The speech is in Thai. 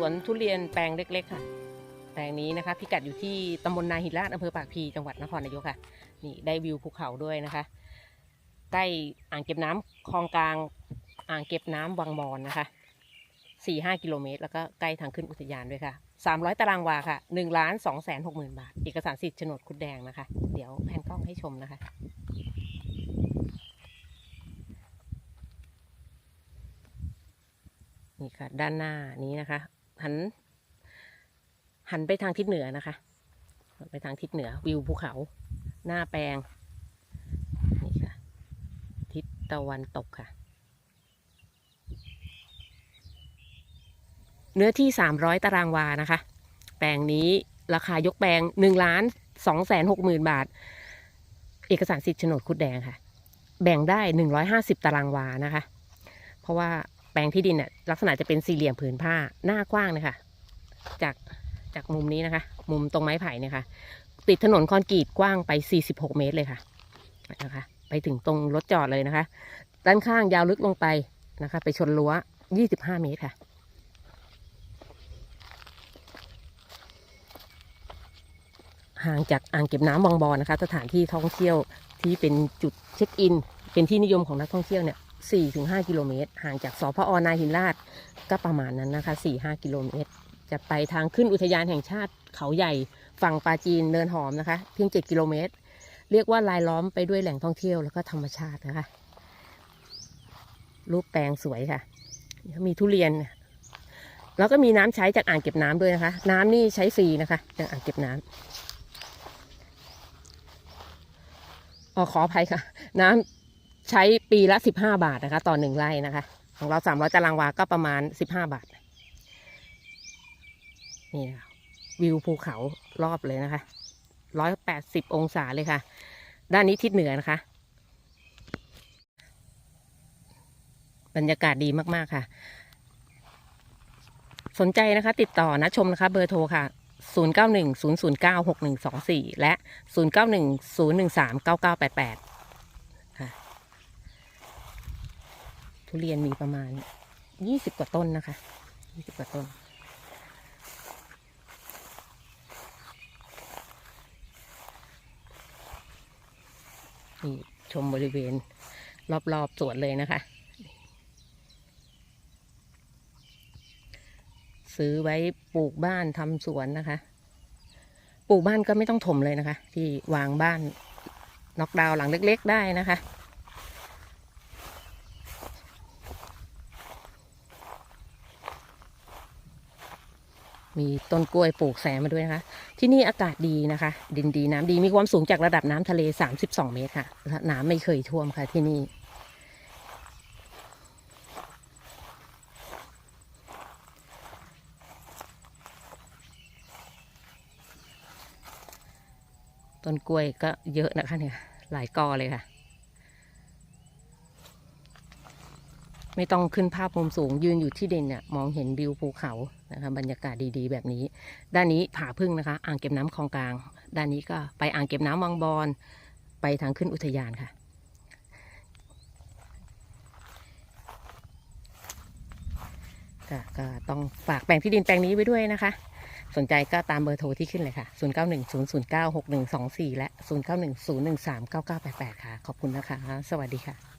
สวนทุเรียนแปลงเล็ก ๆ ค่ะ แปลงนี้นะคะ พิกัดอยู่ที่ตำบลนาหินลาดอำเภอปากพีจังหวัดนครนายกค่ะ นี่ได้วิวภูเขาด้วยนะคะ ใกล้อ่างเก็บน้ำคลองกลางอ่างเก็บน้ำวังมอนนะคะสี่ห้ากิโลเมตร แล้วก็ใกล้ทางขึ้นอุทยานด้วยค่ะสามร้อยตารางวาค่ะหนึ่งล้านสองแสนหกหมื่นบาท เอกสารสิทธิ์โฉนดคุดแดงนะคะ เดี๋ยวแผนกล้องให้ชมนะคะนี่ค่ะ ด้านหน้านี้นะคะ หัน หันไปทางทิศเหนือนะคะ ไปทางทิศเหนือ วิวภูเขา หน้าแปลง นี่ค่ะ ทิศตะวันตกค่ะ เนื้อที่ 300 ตารางวานะคะ แปลงนี้ราคายกแปลง1ล้าน2แสน6หมื่นบาท เอกสารสิทธิ์โฉนดคุดแดงค่ะ แบ่งได้ 150 ตารางวานะคะ เพราะว่า ปลงที่ดินเนี่ยลักษณะจะเป็นสี่เหลี่ยมผืนผ้าหน้ากว้างเลยค่ะจากจากมุมนี้นะคะ มุมตรงไม้ไผ่เนี่ยค่ะ ติดถนนคอนกรีตกว้างไป 46 เมตรเลยค่ะนะคะ ไปถึงตรงรถจอดเลยนะคะ ด้านข้างยาวลึกลงไปนะคะ ไปชนรั้ว 25 เมตรค่ะห่างจากอ่างเก็บน้ำวังบอนนะคะ สถานที่ท่องเที่ยวที่เป็นจุดเช็คอิน เป็นที่นิยมของนักท่องเที่ยวเนี่ย 4-5 กิโลเมตร ห่างจากสพอนาหินลาดก็ประมาณนั้นนะคะ 4-5 กิโลเมตร จะไปทางขึ้นอุทยานแห่งชาติเขาใหญ่ฝั่งปาจีนเนินหอมนะคะ เพียง 7 กิโลเมตร เรียกว่าลายล้อมไปด้วยแหล่งท่องเที่ยวแล้วก็ธรรมชาตินะคะ รูปแปลงสวยค่ะ มีทุเรียน แล้วก็มีน้ำใช้จากอ่างเก็บน้ำด้วยนะคะ น้ำนี่ใช้ฟรีนะคะจากอ่างเก็บน้ำอ๋อขออภัยค่ะ น้ำ ใช้ปีละสิบห้าบาทนะคะ ต่อหนึ่งไร่นะคะ ของเราสามร้อยตารางวาก็ประมาณสิบห้าบาท นี่นะคะวิวภูเขารอบเลยนะคะร้อยแปดสิบองศาเลยค่ะ ด้านนี้ทิศเหนือนะคะ บรรยากาศดีมากๆค่ะ สนใจนะคะ ติดต่อนะชมนะคะ เบอร์โทรค่ะ 0910096124 และ 0910139988 ค่ะ ทุเรียนมีประมาณ20กว่าต้นนะคะ20กว่าต้น นี่ชมบริเวณ รอบๆสวนเลยนะคะ ซื้อไว้ปลูกบ้านทำสวนนะคะ ปลูกบ้านก็ไม่ต้องถมเลยนะคะ ที่วางบ้านน็อกดาวหลังเล็ก ๆ ได้นะคะ มีต้นกล้วยปลูกแซมมาด้วยนะคะ ที่นี่อากาศดีนะคะ ดินดีน้ำดีมีความสูงจากระดับน้ำทะเล 32 เมตรค่ะ น้ำไม่เคยท่วมค่ะที่นี่ ต้นกล้วยก็เยอะนะคะเนี่ยหลายกอเลยค่ะ ไม่ต้องขึ้นภาพมุมสูงยืนอยู่ที่ดินเนี่ยมองเห็นวิวภูเขานะคะบรรยากาศดีๆ แบบนี้ ด้านนี้ผาพึ่งนะคะ อ่างเก็บน้ำคลองกลาง ด้านนี้ก็ไปอ่างเก็บน้ำวังบอนไปทางขึ้นอุทยานค่ะกก็ต้องฝากแปลงที่ดินแปลงนี้ไว้ด้วยนะคะ สนใจก็ตามเบอร์โทรที่ขึ้นเลยค่ะ 0910096124 และ 0910139988 ค่ะ ขอบคุณนะคะ สวัสดีค่ะ